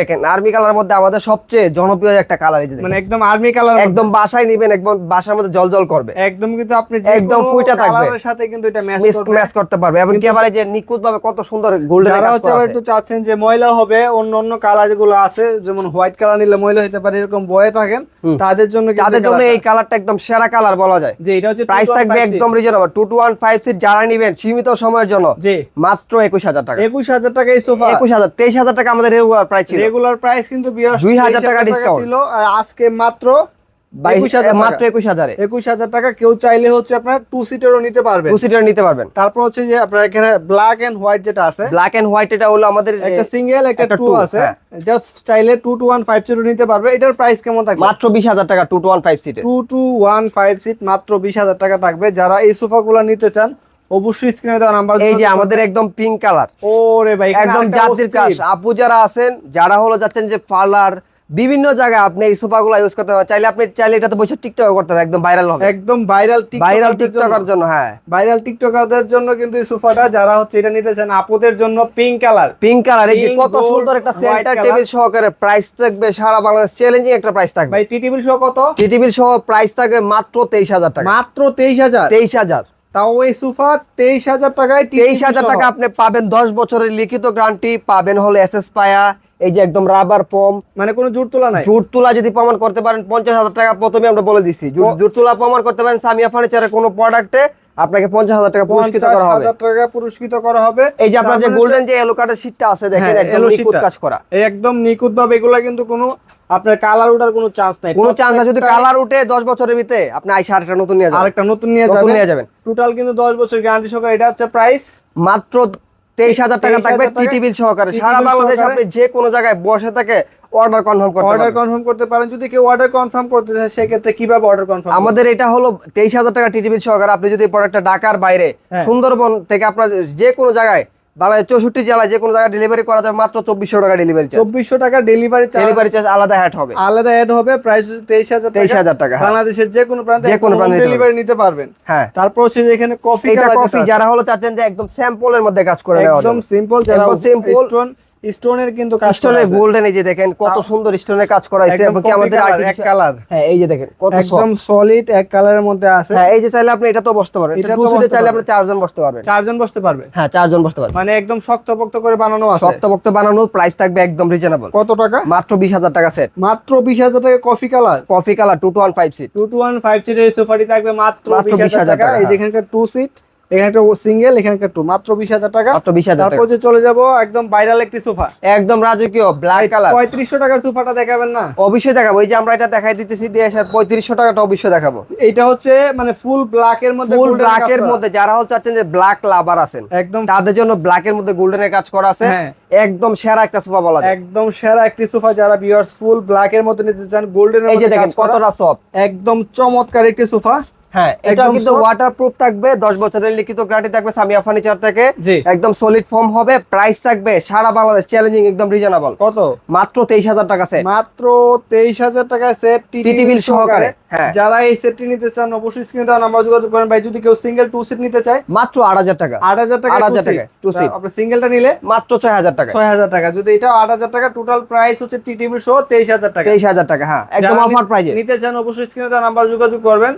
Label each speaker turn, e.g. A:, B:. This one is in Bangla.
A: দেখেন আর্মি কালার মধ্যে আমাদের সবচেয়ে জনপ্রিয় একটা কালার এই
B: মানে একদম আর্মি কালার
A: একদম বাসায় নিবেন একদম বাসার মধ্যে করবে।
B: একদম কিন্তু আপনি
A: একদম ফুইটা থাকবে।
B: কালারের সাথে কিন্তু এটা ম্যাচ করবে।
A: ম্যাচ করতে পারবে। এবং কি আবার যে নিখুঁত ভাবে কত সুন্দর গোল্ডেন
B: যারা হচ্ছে আবার একটু চাচ্ছেন যে ময়লা হবে অন্য অন্য কালার যেগুলো আছে যেমন হোয়াইট কালার নিলে ময়লা হতে পারে এরকম বয়ে থাকেন তাদের জন্য
A: তাদের
B: এই
A: জন্য এই কালারটা একদম সেরা কালার বলা যায়।
B: যে এটা হচ্ছে
A: প্রাইস থাকবে একদম reasonable two two one five seat যারা নিবেন সীমিত সময়ের জন্য মাত্র একুশ হাজার টাকা।
B: একুশ হাজার টাকা এই সোফা
A: একুশ হাজার তেইশ হাজার টাকা আমাদের রেগুলার প্রাইস ছিল।
B: রেগুলার প্রাইস কিন্তু
A: 2000 টাকা discount।
B: ছিল আর আজকে মাত্র
A: বাইশ-
B: একুশ হাজার
A: মাত্র একুশ হাজারে।
B: একুশ হাজার টাকা কেউ চাইলে হচ্ছে আপনার টু সিটারও নিতে পারবে
A: টু সিটার নিতে পারবেন।
B: তারপর হচ্ছে যে আপনার এখানে ব্ল্যাক এন্ড হোয়াইট যেটা আছে
A: ব্ল্যাক এন্ড হোয়াইট এটা হলো আমাদের
B: একটা সিঙ্গেল একটা টু আছে।
A: হ্যাঁ।
B: এটা চাইলে two two one five zero নিতে পারবে। এটার প্রাইস কেমন থাকবে?
A: মাত্র বিশ হাজার টাকা টু টু ওয়ান ফাইভ সিটে
B: two two one five seat মাত্র বিশ হাজার টাকা থাকবে। যারা এই সোফাগুলো নিতে চান অবশ্যই স্ক্রিনে দেওয়া নাম্বার
A: এই যে আমাদের একদম পিঙ্ক কালার
B: ওরে ভাই
A: একদম জাতির কাজ। আপু যারা আছেন যারা হলো যাচ্ছেন যে পার্লার বিভিন্ন জায়গায় আপনি এই সোফা গুলো ইউজ করতে পারেন। চাইলে আপনি চাইলে এটাতে বসে টিকটক করতে পারেন একদম ভাইরাল হবে।
B: একদম ভাইরাল
A: ভাইরাল টিকটকার জন্য। হ্যাঁ।
B: ভাইরাল টিকটকারদের জন্য কিন্তু এই সোফাটা যারা হচ্ছে এটা নিতে চান আপুদের জন্য পিঙ্ক কালার
A: পিঙ্ক কালার এই যে কত সুন্দর একটা সেন্টার। টেবিল সহকারে প্রাইস থাকবে সারা বাংলাদেশ চ্যালেঞ্জিং একটা প্রাইস থাকবে।
B: ভাই টি টেবিল সহ কত?
A: টি টেবিল সহ প্রাইস থাকবে মাত্র তেইশ হাজার টাকা।
B: মাত্র তেইশ হাজার।
A: তেইশ হাজার।
B: তাও এই সোফা তেইশ হাজার টাকায়
A: তেইশ হাজার টাকা আপনি পাবেন দশ বছরের লিখিত গ্যারান্টি পাবেন হলো পায়া এই যে একদম রাবার পম
B: মানে কোনো জুট তোলা নাই?
A: জুট তুলা যদি প্রমাণ করতে পারেন পঞ্চাশ হাজার টাকা প্রথমে আমরা বলে দিচ্ছি জুট- তুলা প্রমাণ করতে পারেন সামিয়া ফার্নিচারের কোনো প্রোডাক্টে আপনাকে পঞ্চাশ হাজার টাকা পুরস্কৃত করা হবে।
B: টাকা পুরস্কৃত করা হবে।
A: এই যে আপনার যে গোল্ডেন যে এলো কার্ডের আছে দেখেন
B: হ্যাঁ,
A: একদম নিখুঁত কাজ করা।
B: একদম নিখুঁত ভাবে এগুলা কিন্তু কোনো আপনার কালার ওঠার কোনো চান্স নাই।
A: কোনো চান্স না যদি কালার উঠে দশ বছরের ভিতরে আপনি আইসা আরেকটা নতুন নিয়ে যাবেন।
B: আরেকটা নতুন নিয়ে যাবেন।
A: নিয়ে যাবেন।
B: টোটাল কিন্তু দশ বছর গ্যারান্টি সহকারে এটা হচ্ছে প্রাইস
A: মাত্র তেইশ হাজার টাকা থাকবে
B: টাকা
A: টি টিভিল সহকারে। সারা বাংলাদেশ আপনি যে কোনো জায়গায় বসে থেকে অর্ডার কনফার্ম করতে
B: অর্ডার কনফার্ম করতে পারেন। যদি কেউ অর্ডার কনফার্ম করতে চায় সেক্ষেত্রে কীভাবে অর্ডার কনফার্ম
A: আমাদের এটা হলো তেইশ হাজার টাকা টিটিভিল সহকারে। আপনি যদি প্রোডাক্টটা ঢাকার বাইরে
B: হ্যাঁ।
A: সুন্দরবন থেকে আপনার যে কোনো জায়গায় বাংলাদেশ চৌষট্টি জেলায় যে কোনো জায়গায় ডেলিভারি করা যাবে মাত্র চব্বিশশো টাকা ডেলিভারি
B: চব্বিশশো টাকা ডেলিভারি
A: ডেলিভারি চার্জ আলাদা অ্যাড হবে।
B: আলাদা অ্যাড হবে প্রাইস হচ্ছে তেইশ হাজার
A: তেইশ হাজার টাকা হ্যাঁ।
B: বাংলাদেশের যে কোনো প্রান্তে
A: যে কোনো প্রান্তে
B: ডেলিভারি নিতে পারবেন।
A: হ্যাঁ।
B: তারপর হচ্ছে এখানে কফি
A: এটা কফি যারা হলো চাচ্ছেন যে একদম স্যাম্পলের মধ্যে কাজ করে
B: একদম সিম্পল যারা। স্টোন স্টোনের কিন্তু কাজ করা
A: স্টোনের গোল্ডেন এই যে দেখেন কত সুন্দর স্টোনের কাজ করা হয়েছে এবং কি আমাদের
B: এক কালার
A: হ্যাঁ এই যে দেখেন কত
B: একদম সলিড এক কালারের মধ্যে আছে।
A: হ্যাঁ এই যে চাইলে আপনি এটা তো বসতে পারবেন।
B: এটা
A: এটা
B: তো
A: টু সিটে
B: বসতে
A: চাইলে আপনি চারজন বসতে পারবেন।
B: চারজন বসতে পারবে।
A: হ্যাঁ চারজন বসতে পারবেন।
B: মানে একদম শক্তপোক্ত করে বানানো আছে।
A: শক্তপোক্ত বানানো প্রাইস থাকবে একদম রিজনেবল
B: কত টাকা?
A: মাত্র বিশ হাজার টাকা সেট
B: মাত্র বিশ হাজার টাকা coffee colour
A: coffee colour two two one five seat
B: two two one five সিটের সোফাটি থাকবে মাত্র
A: মাত্র
B: বিশ হাজার
A: 20,000
B: টাকা। এই যে। এখানকার টু সিট এখানটা সিঙ্গেল এখানকার টু মাত্র বিশ হাজার টাকা।
A: মাত্র বিশ হাজার
B: তারপর যে চলে যাব একদম ভাইরাল একটি সোফা।
A: একদম রাজকীয় ব্ল্যাক কালার
B: পঁয়ত্রিশশো টাকার সোফাটা দেখাবেন না?
A: অবশ্যই দেখাবো। এই যে আমরা এটা দেখাই দিতেছি দিয়ে আসার পঁয়ত্রিশশো টাকাটা অবশ্যই দেখাবো।
B: এইটা হচ্ছে মানে ফুল ব্ল্যাক এর মধ্যে
A: ফুল ব্ল্যাক এর মধ্যে যারা হচ্ছে চাচ্ছেন যে ব্ল্যাক লাভার আছেন
B: একদম।
A: তাদের জন্য ব্ল্যাক এর মধ্যে গোল্ডেনের কাজ করা আছে।
B: হ্যাঁ।
A: একদম সেরা একটা সোফা বলা যায়।
B: একদম সেরা একটি সোফা যারা ভিউয়ার্স ফুল ব্ল্যাক এর মধ্যে নিতে চান গোল্ডেন
A: এই যে দেখেন কতটা সফট
B: একদম চমৎকার একটি সোফা।
A: হ্যাঁ এটা কিন্তু
B: soft।
A: ওয়াটার প্রুফ থাকবে দশ বছরের লিখিত গ্যারান্টি থাকবে সামিয়া ফার্নিচার থেকে। একদম সলিড ফর্ম হবে প্রাইস থাকবে সারা বাংলাদেশ চ্যালেঞ্জিং একদম রিজনেবল
B: কত?
A: মাত্র তেইশ হাজার টাকা সেট
B: মাত্র তেইশ হাজার টাকা সেট টিটি বিল
A: সহকারে, হ্যাঁ।
B: যারা এই সেটটি নিতে চান অবশ্যই স্ক্রিনে দেওয়া নাম্বার যোগাযোগ করেন। ভাই যদি কেউ সিঙ্গেল টু সিট নিতে চায়
A: মাত্র আট হাজার টাকা।
B: আট হাজার টাকা
A: 8,000
B: two seat।
A: টাকা,
B: তা
A: seat।
B: আপনি সিঙ্গেলটা নিলে
A: মাত্র ছয় হাজার টাকা
B: ছয় হাজার টাকা। যদি এটা আট হাজার টাকা টোটাল প্রাইস হচ্ছে টি টিভি সহ তেইশ হাজার টাকা।
A: তেইশ হাজার টাকা হ্যাঁ একদম অফার প্রাইজে
B: নিতে চান অবশ্যই স্ক্রিনে দেওয়া নাম্বার যোগাযোগ করবেন।